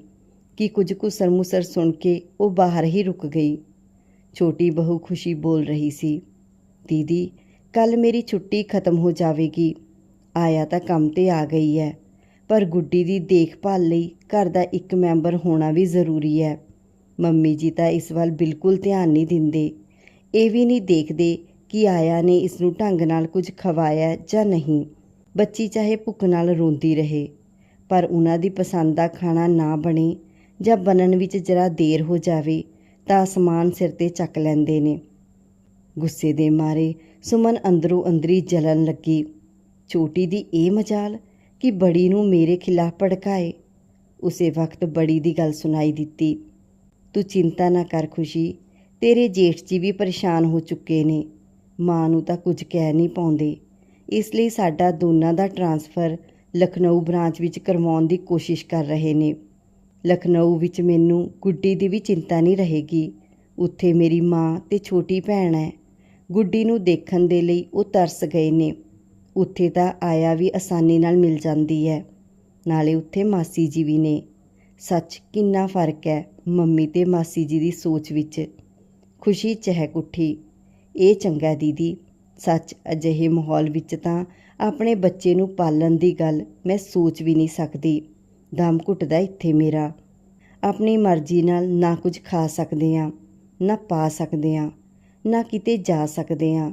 ਕਿ ਕੁਝ ਕੁ ਸਰਮੁਸਰ ਸੁਣ ਕੇ ਉਹ ਬਾਹਰ ਹੀ ਰੁਕ ਗਈ। ਛੋਟੀ ਬਹੂ ਖੁਸ਼ੀ ਬੋਲ ਰਹੀ ਸੀ, ਦੀਦੀ ਕੱਲ ਮੇਰੀ ਛੁੱਟੀ ਖਤਮ ਹੋ ਜਾਵੇਗੀ। ਆਇਆ ਤਾਂ ਕੰਮ ਤੇ ਆ ਗਈ ਹੈ ਪਰ ਗੁੱਡੀ ਦੀ ਦੇਖਭਾਲ ਲਈ ਘਰ ਦਾ ਇੱਕ ਮੈਂਬਰ ਹੋਣਾ ਵੀ ਜ਼ਰੂਰੀ ਹੈ ਮੰਮੀ ਜੀ ਤਾਂ ਇਸ ਵੱਲ ਬਿਲਕੁਲ ਧਿਆਨ ਨਹੀਂ ਦਿੰਦੇ। ਇਹ ਵੀ ਨਹੀਂ ਦੇਖਦੇ ਕਿ ਆਇਆ ਨੇ ਇਸ ਨੂੰ ਢੰਗ ਨਾਲ ਕੁਝ ਖਵਾਇਆ ਜਾਂ ਨਹੀਂ? ਬੱਚੀ ਚਾਹੇ ਭੁੱਖ ਨਾਲ ਰੋਂਦੀ ਰਹੇ, ਪਰ ਉਹਨਾਂ ਦੀ ਪਸੰਦ ਦਾ ਖਾਣਾ ਨਾ ਬਣੇ ਜਾਂ ਬਣਨ ਵਿੱਚ ਜਰਾ ਦੇਰ ਹੋ ਜਾਵੇ ਤਾਂ ਅਸਮਾਨ ਸਿਰ ਤੇ ਚੱਕ ਲੈਂਦੇ ਨੇ। ਗੁੱਸੇ ਦੇ ਮਾਰੇ ਸੁਮਨ ਅੰਦਰੋਂ ਅੰਦਰੀ ਜਲਣ ਲੱਗੀ। ਛੋਟੀ ਦੀ ਇਹ ਮਜਾਲ ਕਿ ਬੜੀ ਨੂੰ ਮੇਰੇ ਖਿਲਾਫ ਭੜਕਾਏ। ਉਸੇ ਵਕਤ ਬੜੀ ਦੀ ਗੱਲ ਸੁਣਾਈ ਦਿੱਤੀ। ਤੂੰ ਚਿੰਤਾ ਨਾ ਕਰ ਖੁਸ਼ੀ, ਤੇਰੇ ਜੇਠ ਜੀ ਵੀ ਪਰੇਸ਼ਾਨ ਹੋ ਚੁੱਕੇ ਨੇ। ਮਾਂ ਨੂੰ ਤਾਂ ਕੁਝ ਕਹਿ ਨਹੀਂ ਪਾਉਂਦੇ। ਇਸ ਲਈ ਸਾਡਾ ਦੋਨਾਂ ਦਾ ਟਰਾਂਸਫਰ ਲਖਨਊ ਬ੍ਰਾਂਚ ਵਿੱਚ ਕਰਵਾਉਣ ਦੀ ਕੋਸ਼ਿਸ਼ ਕਰ ਰਹੇ ਨੇ। ਲਖਨਊ ਵਿੱਚ ਮੈਨੂੰ ਗੁੱਡੀ ਦੀ ਵੀ ਚਿੰਤਾ ਨਹੀਂ ਰਹੇਗੀ। ਉੱਥੇ ਮੇਰੀ ਮਾਂ ਤੇ ਛੋਟੀ ਭੈਣ ਹੈ। ਗੁੱਡੀ ਨੂੰ ਦੇਖਣ ਦੇ ਲਈ ਉਹ ਤਰਸ ਗਏ ਨੇ। ਉੱਥੇ ਤਾਂ ਆਇਆ ਵੀ ਆਸਾਨੀ ਨਾਲ ਮਿਲ ਜਾਂਦੀ ਹੈ। ਨਾਲੇ ਉੱਥੇ ਮਾਸੀ ਜੀ ਵੀ ਨੇ। ਸੱਚ ਕਿੰਨਾ ਫ਼ਰਕ ਹੈ ਮੰਮੀ ਤੇ ਮਾਸੀ ਜੀ ਦੀ ਸੋਚ ਵਿੱਚ। ਖੁਸ਼ੀ ਚਹਿਕ ਉੱਠੀ। ਇਹ ਚੰਗਾ ਦੀਦੀ। ਸੱਚ ਅਜਿਹੇ ਮਾਹੌਲ ਵਿੱਚ ਤਾਂ ਆਪਣੇ ਬੱਚੇ ਨੂੰ ਪਾਲਣ ਦੀ ਗੱਲ ਮੈਂ ਸੋਚ ਵੀ ਨਹੀਂ ਸਕਦੀ। ਦਮ ਘੁੱਟਦਾ ਇੱਥੇ ਮੇਰਾ। ਆਪਣੀ ਮਰਜ਼ੀ ਨਾਲ ਨਾ ਕੁਝ ਖਾ ਸਕਦੇ ਆ ਨਾ ਪਾ ਸਕਦੇ ਆ ਨਾ ਕਿਤੇ ਜਾ ਸਕਦੇ ਆ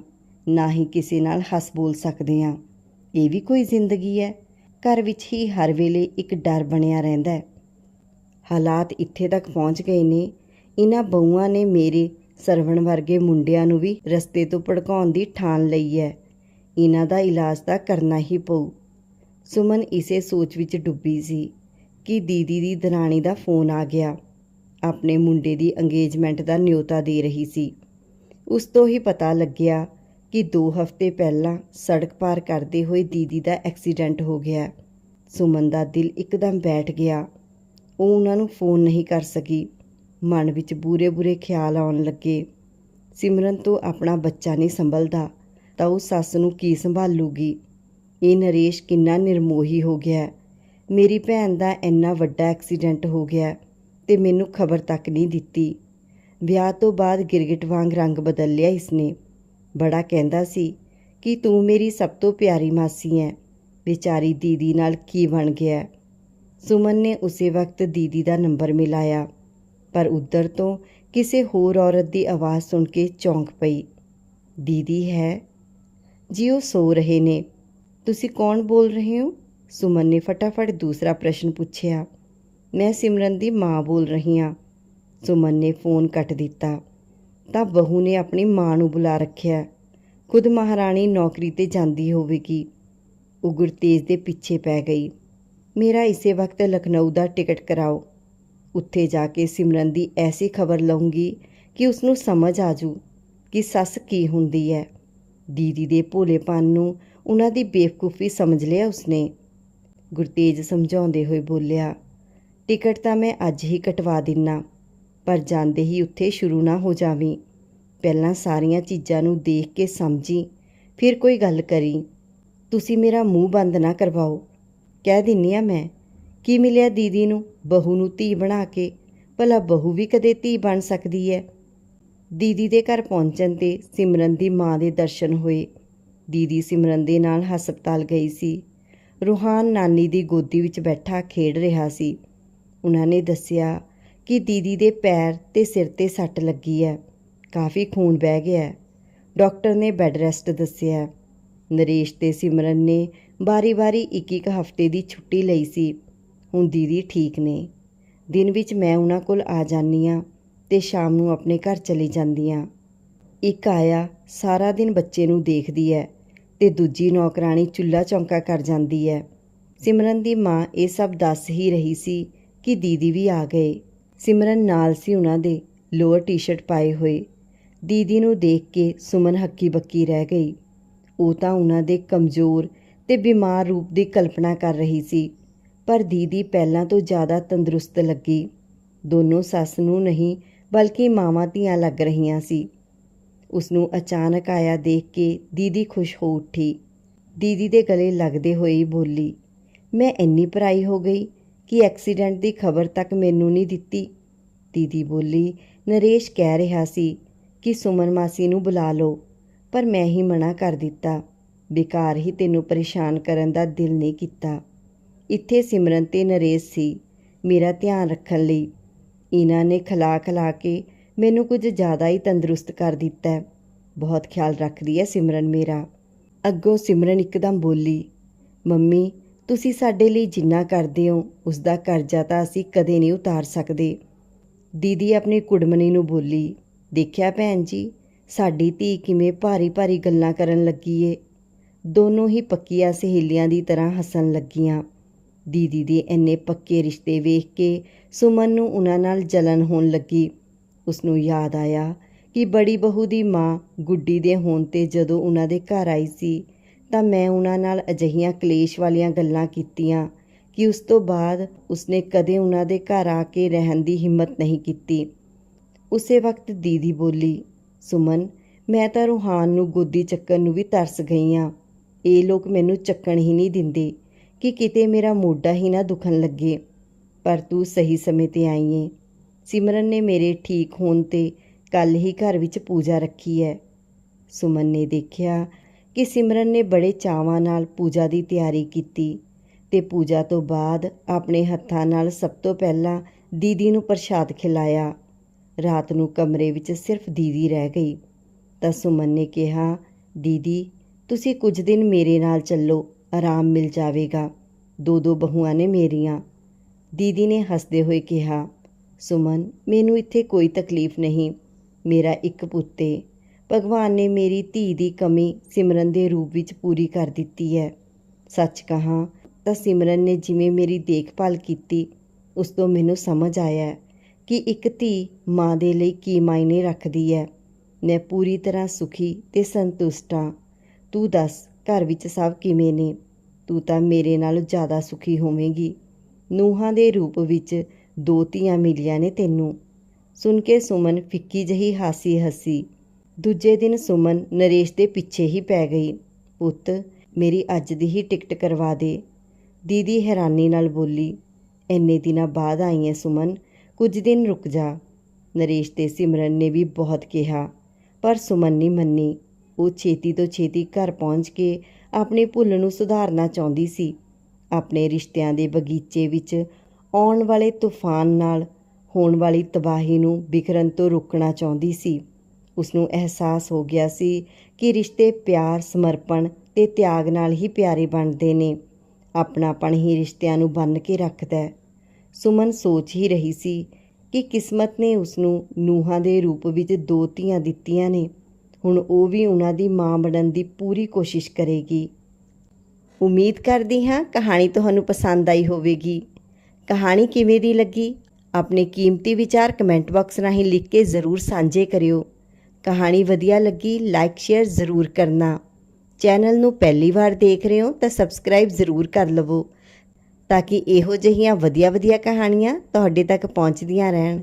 ਨਾ ਹੀ ਕਿਸੇ ਨਾਲ ਹੱਸ ਬੋਲ ਸਕਦੇ ਆ ਇਹ ਵੀ ਕੋਈ ਜ਼ਿੰਦਗੀ ਹੈ। ਘਰ ਵਿੱਚ ਹੀ ਹਰ ਵੇਲੇ ਇੱਕ ਡਰ ਬਣਿਆ ਰਹਿੰਦਾ ਹੈ। ਹਾਲਾਤ ਇੱਥੇ ਤੱਕ ਪਹੁੰਚ ਗਏ ਨੇ। ਇਹਨਾਂ ਬਹੂਆਂ ਨੇ ਮੇਰੇ ਸਰਵਣ ਵਰਗੇ ਮੁੰਡਿਆਂ ਨੂੰ ਵੀ ਰਸਤੇ ਤੋਂ ਭੜਕਾਉਣ ਦੀ ਠਾਣ ਲਈ ਹੈ। ਇਹਨਾਂ ਦਾ ਇਲਾਜ ਤਾਂ ਕਰਨਾ ਹੀ ਪਊ। ਸੁਮਨ ਇਸੇ ਸੋਚ ਵਿੱਚ ਡੁੱਬੀ ਸੀ ਕਿ ਦੀਦੀ ਦੀ ਦਰਾਣੀ ਦਾ ਫੋਨ ਆ ਗਿਆ। ਆਪਣੇ ਮੁੰਡੇ ਦੀ ਅੰਗੇਜਮੈਂਟ ਦਾ ਨਿਯੋਤਾ ਦੇ ਰਹੀ ਸੀ। ਉਸ ਤੋਂ ਹੀ ਪਤਾ ਲੱਗਿਆ ਕਿ 2 ਹਫ਼ਤੇ ਪਹਿਲਾਂ ਸੜਕ ਪਾਰ ਕਰਦੇ ਹੋਏ ਦੀਦੀ ਦਾ ਐਕਸੀਡੈਂਟ ਹੋ ਗਿਆ। ਸੁਮਨ ਦਾ ਦਿਲ ਇੱਕਦਮ ਬੈਠ ਗਿਆ। ਉਹ ਉਹਨਾਂ ਨੂੰ ਫੋਨ ਨਹੀਂ ਕਰ ਸਕੀ। ਮਨ ਵਿੱਚ ਬੁਰੇ-ਬੁਰੇ ਖਿਆਲ ਆਉਣ ਲੱਗੇ। ਸਿਮਰਨ ਤੋਂ ਆਪਣਾ ਬੱਚਾ ਨਹੀਂ ਸੰਭਲਦਾ, ਤਾਂ ਉਹ ਸੱਸ ਨੂੰ ਕੀ ਸੰਭਾਲੂਗੀ? ਇਹ ਨਰੇਸ਼ ਕਿੰਨਾ ਨਿਰਮੋਹੀ ਹੋ ਗਿਆ ਮੇਰੀ ਭੈਣ ਦਾ ਇੰਨਾ ਵੱਡਾ ਐਕਸੀਡੈਂਟ ਹੋ ਗਿਆ ਤੇ ਮੈਨੂੰ ਖਬਰ ਤੱਕ ਨਹੀਂ ਦਿੱਤੀ। ਵਿਆਹ ਤੋਂ ਬਾਅਦ ਗਿਰਗਿਟ ਵਾਂਗ ਰੰਗ ਬਦਲ ਲਿਆ ਇਸਨੇ। ਬੜਾ ਕਹਿੰਦਾ ਸੀ ਕਿ ਤੂੰ ਮੇਰੀ ਸਭ ਤੋਂ ਪਿਆਰੀ ਮਾਸੀ ਹੈ। ਵਿਚਾਰੀ ਦੀਦੀ ਨਾਲ ਕੀ ਬਣ ਗਿਆ ਸੁਮਨ ਨੇ ਉਸੇ ਵਕਤ ਦੀਦੀ ਦਾ ਨੰਬਰ ਮਿਲਾਇਆ। ਪਰ ਉੱਧਰ ਤੋਂ ਕਿਸੇ ਹੋਰ ਔਰਤ ਦੀ ਆਵਾਜ਼ ਸੁਣ ਕੇ ਚੌਂਕ ਪਈ। ਦੀਦੀ ਹੈ? ਜੀ, ਉਹ ਸੋ ਰਹੇ ਨੇ। ਤੁਸੀਂ ਕੌਣ ਬੋਲ ਰਹੇ ਹੋ? ਸੁਮਨ ਨੇ ਫਟਾਫਟ ਦੂਸਰਾ ਪ੍ਰਸ਼ਨ ਪੁੱਛਿਆ। ਮੈਂ ਸਿਮਰਨ ਦੀ ਮਾਂ ਬੋਲ ਰਹੀ ਹਾਂ। ਸੁਮਨ ਨੇ ਫੋਨ ਕੱਟ ਦਿੱਤਾ। ਤਾਂ ਬਹੂ ਨੇ ਆਪਣੀ ਮਾਂ ਨੂੰ ਬੁਲਾ ਰੱਖਿਆ। ਖੁਦ ਮਹਾਰਾਣੀ ਨੌਕਰੀ ਤੇ ਜਾਂਦੀ ਹੋਵੇਗੀ। ਉਹ ਗੁਰਤੇਜ ਦੇ ਪਿੱਛੇ ਪੈ ਗਈ। ਮੇਰਾ ਇਸੇ ਵਕਤ ਲਖਨਊ ਦਾ ਟਿਕਟ ਕਰਾਓ। ਉੱਥੇ ਜਾ ਕੇ ਸਿਮਰਨ ਦੀ ਐਸੀ ਖਬਰ ਲਵਾਂਗੀ ਕਿ ਉਸ ਨੂੰ ਸਮਝ ਜੂ ਕਿ ਸੱਸ ਕੀ ਹੁੰਦੀ ਹੈ ਦੀਦੀ ਦੇ ਭੋਲੇਪਨ ਨੂੰ ਉਹਨਾਂ ਦੀ ਬੇਵਕੂਫੀ ਸਮਝ ਲਿਆ ਉਸਨੇ। ਗੁਰਤੇਜ ਸਮਝਾਉਂਦੇ ਹੋਏ ਬੋਲਿਆ, ਟਿਕਟ ਤਾਂ ਮੈਂ ਅੱਜ ਹੀ ਕਟਵਾ ਦਿੰਨਾ, ਪਰ ਜਾਂਦੇ ਹੀ ਉੱਥੇ ਸ਼ੁਰੂ ਨਾ ਹੋ ਜਾਵੀਂ। ਪਹਿਲਾਂ ਸਾਰੀਆਂ ਚੀਜ਼ਾਂ ਨੂੰ ਦੇਖ ਕੇ ਸਮਝੀ, ਫਿਰ ਕੋਈ ਗੱਲ ਕਰੀ। ਤੁਸੀਂ ਮੇਰਾ ਮੂੰਹ ਬੰਦ ਨਾ ਕਰਵਾਓ। ਕਹਿ ਦਿੰਨੀ ਆ ਮੈਂ ਕੀ ਮਿਲਿਆ ਦੀਦੀ ਨੂੰ? ਬਹੂ ਨੂੰ ਧੀ ਬਣਾ ਕੇ। ਭਲਾ ਬਹੂ ਵੀ ਕਦੇ ਧੀ ਬਣ ਸਕਦੀ ਹੈ ਦੀਦੀ ਦੇ ਘਰ ਪਹੁੰਚਣ ਤੇ ਸਿਮਰਨ ਦੀ ਮਾਂ ਦੇ ਦਰਸ਼ਨ ਹੋਏ। ਦੀਦੀ ਸਿਮਰਨ ਦੇ ਨਾਲ ਹਸਪਤਾਲ ਗਈ ਸੀ। ਰੂਹਾਨ ਨਾਨੀ ਦੀ ਗੋਦੀ ਵਿੱਚ ਬੈਠਾ ਖੇਡ ਰਿਹਾ ਸੀ। ਉਹਨਾਂ ਨੇ ਦੱਸਿਆ ਕਿ ਦੀਦੀ ਦੇ ਪੈਰ ਤੇ ਸਿਰ ਤੇ ਸੱਟ ਲੱਗੀ ਹੈ ਕਾਫੀ ਖੂਨ ਵਹਿ ਗਿਆ ਡਾਕਟਰ ਨੇ ਬੈੱਡ ਰੈਸਟ ਦੱਸਿਆ। ਨਰੇਸ਼ ਤੇ ਸਿਮਰਨ ਨੇ ਵਾਰੀ-ਵਾਰੀ ਇੱਕ ਇੱਕ ਹਫ਼ਤੇ ਦੀ ਛੁੱਟੀ ਲਈ ਸੀ। ਹੁਣ ਦੀਦੀ ਠੀਕ ਨੇ। ਦਿਨ ਵਿੱਚ ਮੈਂ ਉਹਨਾਂ ਕੋਲ ਆ ਜਾਂਦੀ ਹਾਂ ਤੇ ਸ਼ਾਮ ਨੂੰ ਆਪਣੇ ਘਰ ਚਲੀ ਜਾਂਦੀ ਹਾਂ। ਇੱਕ ਆਇਆ, ਸਾਰਾ ਦਿਨ ਬੱਚੇ ਨੂੰ ਦੇਖਦੀ ਹੈ ਤੇ ਦੂਜੀ ਨੌਕਰਾਣੀ ਚੁੱਲ੍ਹਾ ਚੌਂਕਾ ਕਰ ਜਾਂਦੀ ਹੈ। ਸਿਮਰਨ ਦੀ ਮਾਂ ਇਹ ਸਭ ਦੱਸ ਹੀ ਰਹੀ ਸੀ ਕਿ ਦੀਦੀ ਵੀ ਆ ਗਏ। ਸਿਮਰਨ ਨਾਲ ਸੀ ਉਹਨਾਂ ਦੇ, ਲੋਅਰ ਟੀ-ਸ਼ਰਟ ਪਾਏ ਹੋਏ। ਦੀਦੀ ਨੂੰ ਦੇਖ ਕੇ ਸੁਮਨ ਹੱਕੀ ਬੱਕੀ ਰਹਿ ਗਈ। ਉਹ ਤਾਂ ਉਹਨਾਂ ਦੇ ਕਮਜ਼ੋਰ ਤੇ ਬਿਮਾਰ ਰੂਪ ਦੀ ਕਲਪਨਾ ਕਰ ਰਹੀ ਸੀ। ਪਰ ਦੀਦੀ ਪਹਿਲਾਂ ਤੋਂ ਜ਼ਿਆਦਾ ਤੰਦਰੁਸਤ ਲੱਗੀ। ਦੋਨੋਂ ਸੱਸ ਨੂੰ ਨਹੀਂ, ਬਲਕਿ ਮਾਵਾਂ ਧੀਆਂ ਲੱਗ ਰਹੀਆਂ ਸੀ। ਉਸ ਨੂੰ ਅਚਾਨਕ ਆਇਆ ਦੇਖ ਕੇ ਦੀਦੀ ਖੁਸ਼ ਹੋ ਉੱਠੀ। ਦੀਦੀ ਦੇ ਗਲੇ ਲੱਗਦੇ ਹੋਏ ਬੋਲੀ, ਮੈਂ ਇੰਨੀ ਭਰਾਈ ਹੋ ਗਈ ਕਿ ਐਕਸੀਡੈਂਟ ਦੀ ਖਬਰ ਤੱਕ ਮੈਨੂੰ ਨਹੀਂ ਦਿੱਤੀ। ਦੀਦੀ ਬੋਲੀ, ਨਰੇਸ਼ ਕਹਿ ਰਿਹਾ ਸੀ ਕਿ ਸੁਮਨ ਮਾਸੀ ਨੂੰ ਬੁਲਾ ਲਓ, ਪਰ ਮੈਂ ਹੀ ਮਨਾ ਕਰ ਦਿੱਤਾ। ਬੇਕਾਰ ਹੀ ਤੈਨੂੰ ਪਰੇਸ਼ਾਨ ਕਰਨ ਦਾ ਦਿਲ ਨਹੀਂ ਕੀਤਾ। ਇੱਥੇ ਸਿਮਰਨ ਤੇ ਨਰੇਸ਼ ਸੀ। ਮੇਰਾ ਧਿਆਨ ਰੱਖਣ ਲਈ। ਇਹਨਾਂ ਨੇ ਖਲਾ ਖਲਾ ਕੇ ਮੈਨੂੰ ਕੁਝ ਜ਼ਿਆਦਾ ਹੀ ਤੰਦਰੁਸਤ ਕਰ ਦਿੱਤਾ। ਬਹੁਤ ਖਿਆਲ ਰੱਖਦੀ ਹੈ ਸਿਮਰਨ ਮੇਰਾ। ਅੱਗੋਂ ਸਿਮਰਨ ਇੱਕਦਮ ਬੋਲੀ, ਮੰਮੀ, ਤੁਸੀਂ ਸਾਡੇ ਲਈ ਜਿੰਨਾ ਕਰਦੇ ਹੋ ਉਸ ਦਾ ਕਰਜ਼ਾ ਤਾਂ ਅਸੀਂ ਕਦੇ ਨਹੀਂ ਉਤਾਰ ਸਕਦੇ। ਦੀਦੀ ਆਪਣੀ ਕੁੜਮਣੀ ਨੂੰ ਬੋਲੀ, ਦੇਖਿਆ ਭੈਣ ਜੀ, ਸਾਡੀ ਧੀ ਕਿਵੇਂ ਭਾਰੀ ਭਾਰੀ ਗੱਲਾਂ ਕਰਨ ਲੱਗੀ ਏ। ਦੋਨੋਂ ਹੀ ਪੱਕੀਆਂ ਸਹੇਲੀਆਂ ਦੀ ਤਰ੍ਹਾਂ ਹੱਸਣ ਲੱਗੀਆਂ। ਦੀਦੀ ਦੇ ਇੰਨੇ ਪੱਕੇ ਰਿਸ਼ਤੇ ਵੇਖ ਕੇ ਸੁਮਨ ਨੂੰ ਉਹਨਾਂ ਨਾਲ ਜਲਨ ਹੋਣ ਲੱਗੀ। ਉਸ ਨੂੰ ਯਾਦ ਆਇਆ ਕਿ ਬੜੀ ਬਹੂ ਦੀ ਮਾਂ ਗੁੱਡੀ ਦੇ ਹੋਣ ਤੇ ਜਦੋਂ ਉਹਨਾਂ ਦੇ ਘਰ ਆਈ ਸੀ, ਤਾਂ ਮੈਂ ਉਹਨਾਂ ਨਾਲ ਅਜਿਹੀਆਂ ਕਲੇਸ਼ ਵਾਲੀਆਂ ਗੱਲਾਂ ਕੀਤੀਆਂ ਕਿ ਉਸ ਤੋਂ ਬਾਅਦ ਉਸਨੇ ਕਦੇ ਉਹਨਾਂ ਦੇ ਘਰ ਆ ਕੇ ਰਹਿਣ ਦੀ ਹਿੰਮਤ ਨਹੀਂ ਕੀਤੀ। ਉਸੇ ਵਕਤ ਦੀਦੀ ਬੋਲੀ, ਸੁਮਨ, ਮੈਂ ਤਾਂ ਰੂਹਾਨ ਨੂੰ ਗੋਦੀ ਚੱਕਣ ਨੂੰ ਵੀ ਤਰਸ ਗਈ ਆ। ਇਹ ਲੋਕ ਮੈਨੂੰ ਚੱਕਣ ਹੀ ਨਹੀਂ ਦਿੰਦੇ। ਕਿ ਕਿਤੇ ਮੇਰਾ ਮੋਢਾ ਹੀ ਨਾ ਦੁਖਣ ਲੱਗੇ। ਪਰ ਤੂੰ ਸਹੀ ਸਮੇਂ ਤੇ ਆਈ ਏ। ਸਿਮਰਨ ਨੇ ਮੇਰੇ ਠੀਕ ਹੋਣ ਤੇ ਕੱਲ ਹੀ ਘਰ ਵਿੱਚ ਪੂਜਾ ਰੱਖੀ ਹੈ ਸੁਮਨ ਨੇ ਦੇਖਿਆ ਕਿ ਸਿਮਰਨ ਨੇ ਬੜੇ ਚਾਵਾਂ ਨਾਲ ਪੂਜਾ ਦੀ ਤਿਆਰੀ ਕੀਤੀ ਤੇ ਪੂਜਾ ਤੋਂ ਬਾਅਦ ਆਪਣੇ ਹੱਥਾਂ ਨਾਲ ਸਭ ਤੋਂ ਪਹਿਲਾਂ ਦੀਦੀ ਨੂੰ ਪ੍ਰਸ਼ਾਦ ਖਿਲਾਇਆ। ਰਾਤ ਨੂੰ ਕਮਰੇ ਵਿੱਚ ਸਿਰਫ ਦੀਦੀ ਰਹਿ ਗਈ। ਤਾਂ ਸੁਮਨ ਨੇ ਕਿਹਾ, ਦੀਦੀ, ਤੁਸੀਂ ਕੁਝ ਦਿਨ ਮੇਰੇ ਨਾਲ ਚੱਲੋ। ਆਰਾਮ ਮਿਲ ਜਾਵੇਗਾ। ਦੋ ਦੋ ਬਹੂਆਂ ਨੇ ਮੇਰੀਆਂ। ਦੀਦੀ ਨੇ ਹੱਸਦੇ ਹੋਏ ਕਿਹਾ, ਸੁਮਨ, ਮੈਨੂੰ ਇੱਥੇ ਕੋਈ ਤਕਲੀਫ ਨਹੀਂ। ਮੇਰਾ ਇੱਕ ਪੁੱਤੇ, ਭਗਵਾਨ ਨੇ ਮੇਰੀ ਧੀ ਦੀ ਕਮੀ ਸਿਮਰਨ ਦੇ ਰੂਪ ਵਿੱਚ ਪੂਰੀ ਕਰ ਦਿੱਤੀ ਹੈ। ਸੱਚ ਕਹਾਂ ਤਾਂ ਸਿਮਰਨ ਨੇ ਜਿਵੇਂ ਮੇਰੀ ਦੇਖਭਾਲ ਕੀਤੀ, ਉਸ ਤੋਂ ਮੈਨੂੰ ਸਮਝ ਆਇਆ ਕਿ ਇੱਕ ਧੀ ਮਾਂ ਦੇ ਲਈ ਕੀ ਮਾਇਨੇ ਰੱਖਦੀ ਹੈ। ਮੈਂ ਪੂਰੀ ਤਰ੍ਹਾਂ ਸੁਖੀ ਤੇ ਸੰਤੁਸ਼ਟ ਹਾਂ। ਤੂੰ ਦੱਸ, ਘਰ ਵਿੱਚ ਸਭ ਕਿਵੇਂ ਨੇ? ਤੂੰ ਤਾਂ ਮੇਰੇ ਨਾਲ ਜ਼ਿਆਦਾ ਸੁਖੀ ਹੋਵੇਂਗੀ। ਨੂਹਾਂ ਦੇ ਰੂਪ ਵਿੱਚ ਦੋ ਧੀਆਂ ਮਿਲੀਆਂ ਨੇ ਤੈਨੂੰ। ਸੁਣ ਕੇ ਸੁਮਨ ਫਿੱਕੀ ਜਹੀ ਹਾਸੀ ਹੱਸੀ। ਦੂਜੇ ਦਿਨ ਸੁਮਨ ਨਰੇਸ਼ ਦੇ ਪਿੱਛੇ ਹੀ ਪੈ ਗਈ। ਪੁੱਤ, ਮੇਰੀ ਅੱਜ ਦੀ ਹੀ ਟਿਕਟ ਕਰਵਾ ਦੇ। ਦੀਦੀ ਹੈਰਾਨੀ ਨਾਲ ਬੋਲੀ। ਇੰਨੇ ਦਿਨਾਂ ਬਾਅਦ ਆਈ ਹੈ ਸੁਮਨ, ਕੁਝ ਦਿਨ ਰੁਕ ਜਾ। ਨਰੇਸ਼ ਤੇ ਸਿਮਰਨ ਨੇ ਵੀ ਬਹੁਤ ਕਿਹਾ, ਪਰ ਸੁਮਨ ਨਹੀਂ ਮੰਨੀ। ਉਹ ਛੇਤੀ ਤੋਂ ਛੇਤੀ ਘਰ ਪਹੁੰਚ ਕੇ ਆਪਣੇ ਭੁੱਲ ਨੂੰ ਸੁਧਾਰਨਾ ਚਾਹੁੰਦੀ ਸੀ। ਆਪਣੇ ਰਿਸ਼ਤਿਆਂ ਦੇ ਬਗੀਚੇ ਵਿੱਚ ਆਉਣ ਵਾਲੇ ਤੂਫਾਨ ਨਾਲ ਹੋਣ ਵਾਲੀ ਤਬਾਹੀ ਨੂੰ ਬਿਖਰਨ ਤੋਂ ਰੋਕਣਾ ਚਾਹੁੰਦੀ ਸੀ। ਉਸ ਨੂੰ ਅਹਿਸਾਸ ਹੋ ਗਿਆ ਸੀ ਕਿ ਰਿਸ਼ਤੇ ਪਿਆਰ, ਸਮਰਪਣ ਤੇ ਤਿਆਗ ਨਾਲ ਹੀ ਪਿਆਰੇ ਬਣਦੇ ਨੇ। ਆਪਣਾਪਣ ਹੀ ਰਿਸ਼ਤਿਆਂ ਨੂੰ ਬੰਨ੍ਹ ਕੇ ਰੱਖਦਾ ਹੈ। ਸੁਮਨ ਸੋਚ ਹੀ ਰਹੀ ਸੀ ਕਿ ਕਿਸਮਤ ਨੇ ਉਸ ਨੂੰ ਨੂਹਾਂ ਦੇ ਰੂਪ ਵਿੱਚ ਦੋ ਧੀਆਂ ਦਿੱਤੀਆਂ ਨੇ। ਹੁਣ ਉਹ ਵੀ ਉਹਨਾਂ ਦੀ ਮਾਂ ਬਣਨ ਦੀ ਪੂਰੀ ਕੋਸ਼ਿਸ਼ ਕਰੇਗੀ। ਉਮੀਦ ਕਰਦੀ ਹਾਂ ਕਹਾਣੀ ਤੁਹਾਨੂੰ ਪਸੰਦ ਆਈ ਹੋਵੇਗੀ। ਕਹਾਣੀ ਕਿਵੇਂ ਦੀ ਲੱਗੀ? ਆਪਣੇ ਕੀਮਤੀ ਵਿਚਾਰ ਕਮੈਂਟ ਬਾਕਸ ਰਾਹੀਂ ਲਿਖ ਕੇ ਜ਼ਰੂਰ ਸਾਂਝੇ ਕਰਿਓ। ਕਹਾਣੀ ਵਧੀਆ ਲੱਗੀ ਲਾਈਕ, ਸ਼ੇਅਰ ਜ਼ਰੂਰ ਕਰਨਾ। ਚੈਨਲ ਨੂੰ ਪਹਿਲੀ ਵਾਰ ਦੇਖ ਰਹੇ ਹੋ ਤਾਂ ਸਬਸਕ੍ਰਾਈਬ ਜ਼ਰੂਰ ਕਰ ਲਵੋ ਤਾਂ ਕਿ ਇਹੋ ਜਿਹੀਆਂ ਵਧੀਆ ਵਧੀਆ ਕਹਾਣੀਆਂ ਤੁਹਾਡੇ ਤੱਕ ਪਹੁੰਚਦੀਆਂ ਰਹਿਣ।